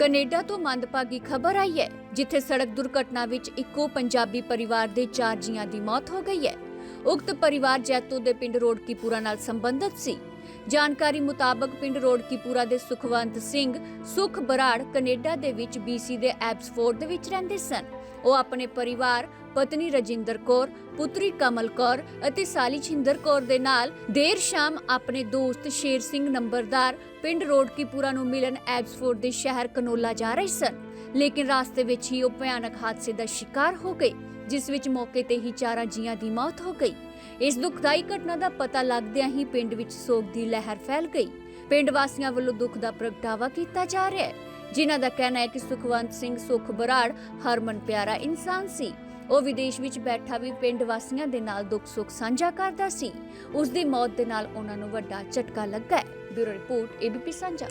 Canada ਤੋਂ ਮੰਦਭਾਗੀ ਖਬਰ ਆਈ ਹੈ, ਜਿੱਥੇ ਸੜਕ ਦੁਰਘਟਨਾ ਵਿੱਚ ਇੱਕੋ ਪੰਜਾਬੀ ਪਰਿਵਾਰ ਦੇ ਚਾਰ ਜੀਆਂ ਦੀ ਮੌਤ ਹੋ ਗਈ ਹੈ। ਉਕਤ ਪਰਿਵਾਰ ਜੈਤੋ ਦੇ ਪਿੰਡ ਰੋਡਕੀਪੁਰਾ ਨਾਲ ਸੰਬੰਧਿਤ ਸੀ। ਜਾਣਕਾਰੀ ਮੁਤਾਬਕ ਪਿੰਡ ਰੋਡਕੀਪੂਰਾ ਦੇ ਸੁਖਵੰਤ ਸਿੰਘ ਸੁਖ ਬਰਾੜ ਕੈਨੇਡਾ ਦੇ ਵਿੱਚ BC ਦੇ ਐਬਸਫੋਰਡ ਦੇ ਵਿੱਚ ਰਹਿੰਦੇ ਸਨ। ਉਹ ਆਪਣੇ ਪਰਿਵਾਰ, ਪਤਨੀ ਰਜਿੰਦਰ ਕੌਰ, ਪੁੱਤਰੀ ਕਮਲ ਕੌਰ ਅਤੇ ਸਾਲੀ ਛਿੰਦਰ ਕੌਰ ਦੇ ਨਾਲ ਦੇਰ ਸ਼ਾਮ ਆਪਣੇ ਦੋਸਤ ਸ਼ੇਰ ਸਿੰਘ ਨੰਬਰਦਾਰ ਪਿੰਡ ਰੋਡਕੀਪੂਰਾ ਨੂੰ ਮਿਲਣ ਐਬਸਫੋਰਡ ਦੇ ਸ਼ਹਿਰ ਕਨੋਲਾ ਜਾ ਰਹੇ ਸਨ। ਲੇਕਿਨ ਰਾਸਤੇ ਵਿੱਚ ਹੀ ਉਹ ਭਿਆਨਕ ਹਾਦਸੇ ਦਾ ਸ਼ਿਕਾਰ ਹੋ ਗਏ। ਜਿਸ ਵਿੱਚ ਮੌਕੇ ਤੇ ਹੀ ਚਾਰਾਂ ਜੀਆਂ ਦੀ ਮੌਤ ਹੋ ਗਈ। ਇਸ ਦੁਖਦਾਈ ਘਟਨਾ ਦਾ ਪਤਾ ਲੱਗਦਿਆਂ ਹੀ ਪਿੰਡ ਵਿੱਚ ਸੋਗ ਦੀ ਲਹਿਰ ਫੈਲ ਗਈ। ਪਿੰਡ ਵਾਸੀਆਂ ਵੱਲੋਂ ਦੁੱਖ ਦਾ ਪ੍ਰਗਟਾਵਾ ਕੀਤਾ ਜਾ ਰਿਹਾ ਹੈ। ਜਿਨ੍ਹਾਂ ਦਾ ਕਹਿਣਾ ਹੈ ਕਿ ਸੁਖਵੰਤ ਸਿੰਘ ਸੁਖ ਬਰਾੜ, ਹਰਮਨ ਪਿਆਰਾ ਇਨਸਾਨ ਸੀ। ਉਹ ਵਿਦੇਸ਼ ਵਿੱਚ ਬੈਠਾ ਵੀ ਪਿੰਡ ਵਾਸੀਆਂ ਦੇ ਨਾਲ ਦੁੱਖ ਸੁੱਖ ਸਾਂਝਾ ਕਰਦਾ ਸੀ। ਉਸ ਦੀ ਮੌਤ ਦੇ ਨਾਲ ਉਹਨਾਂ ਨੂੰ ਵੱਡਾ ਝਟਕਾ ਲੱਗਾ ਹੈ। Bureau report, ABP Sanjha.